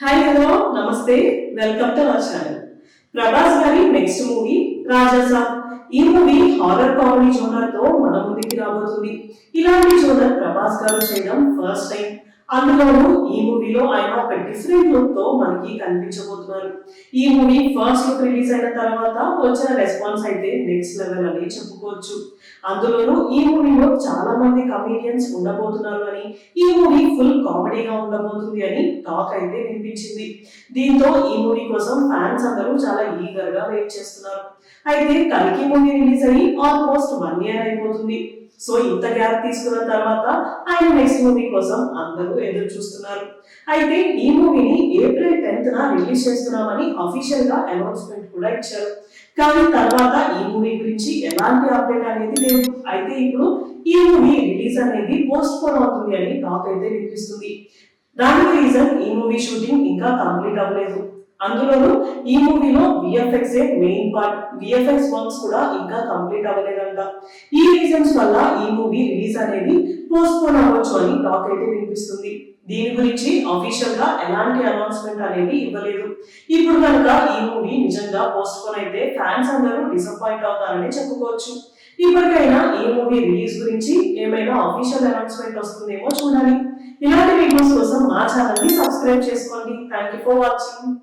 Hi hello నమస్తే welcome to our channel Prabhas గారి next movie రాజసా ఈ మూవీ హారర్ కామెడీ జోనర్తో మన ముందుకి రాబోతుంది. ఇలాంటి జోనర్ ప్రభాస్ గారు చేయడం ఫస్ట్ టైం అందులోనూ ఈ మూవీలో ఆయన ఒక డిఫరెంట్ లుక్తో మనకి కనిపించబోతున్నారు. ఈ మూవీ ఫస్ట్ లుక్ రిలీజ్ అయిన తర్వాత వచ్చిన రెస్పాన్స్ అయితే నెక్స్ట్ లెవెల్ అని చెప్పుకోవచ్చు. అందులోనూ ఈ మూవీలో చాలా మంది కమీడియన్స్ ఉండబోతున్నారు అని ఈ మూవీ ఫుల్ కామెడీగా ఉండబోతుంది అని టాక్ అయితే వినిపించింది. దీంతో ఈ మూవీ కోసం ఫ్యాన్స్ అందరూ చాలా ఈగర్గా వెయిట్ చేస్తున్నారు. అయితే కలికి మూవీ రిలీజ్ అయ్యి ఆల్మోస్ట్ వన్ ఇయర్ అయిపోతుంది. సో ఇంత గ్యాప్ తీసుకున్న తర్వాత ఆయన నెక్స్ట్ మూవీ కోసం అందరూ ఎదురు చూస్తున్నారు. అయితే ఈ మూవీని ఏప్రిల్ టెన్త్ న రిలీజ్ చేస్తున్నామని అఫీషియల్గా అనౌన్స్మెంట్ కూడా ఇచ్చారు. కానీ తర్వాత ఈ మూవీ గురించి ఎలాంటి అప్డేట్ అనేది లేదు. అయితే ఇప్పుడు ఈ మూవీ రిలీజ్ అనేది పోస్ట్ పోన్ అవుతుంది అని టాక్ అయితే వినిపిస్తుంది. దానికి రీజన్ ఈ మూవీ షూటింగ్ ఇంకా కంప్లీట్ అవ్వలేదు. అందులోనూ ఈ మూవీలో విఎఫ్ఎక్స్ ఏ మెయిన్ పార్ట్ విఎఫ్ఎక్స్ వర్క్స్ కూడా ఇంకా కంప్లీట్ అవ్వలేదంట. ఈ రీజన్స్ వల్ల ఈ మూవీ రిలీజ్ అనేది పోస్ట్పోన్ అవ్వచ్చు అని టాక్ అయితే వినిపిస్తుంది. దీని గురించి అఫీషియల్గా ఎలాంటి అనౌన్స్మెంట్ అనేది ఇవ్వలేదు. ఇప్పుడు కనుక ఈ మూవీ నిజంగా పోస్ట్పోన్ అయితే ఫ్యాన్స్ అందరూ డిసప్పాయింట్ అవుతారని చెప్పుకోవచ్చు. ఇప్పటికైనా ఈ మూవీ రిలీజ్ గురించి ఏమైనా అఫీషియల్ అనౌన్స్మెంట్ వస్తుందేమో చూడాలి. ఇలాంటి వీడియోస్ కోసం మా ఛానల్ని సబ్స్క్రైబ్ చేసుకోండి. Thank you for watching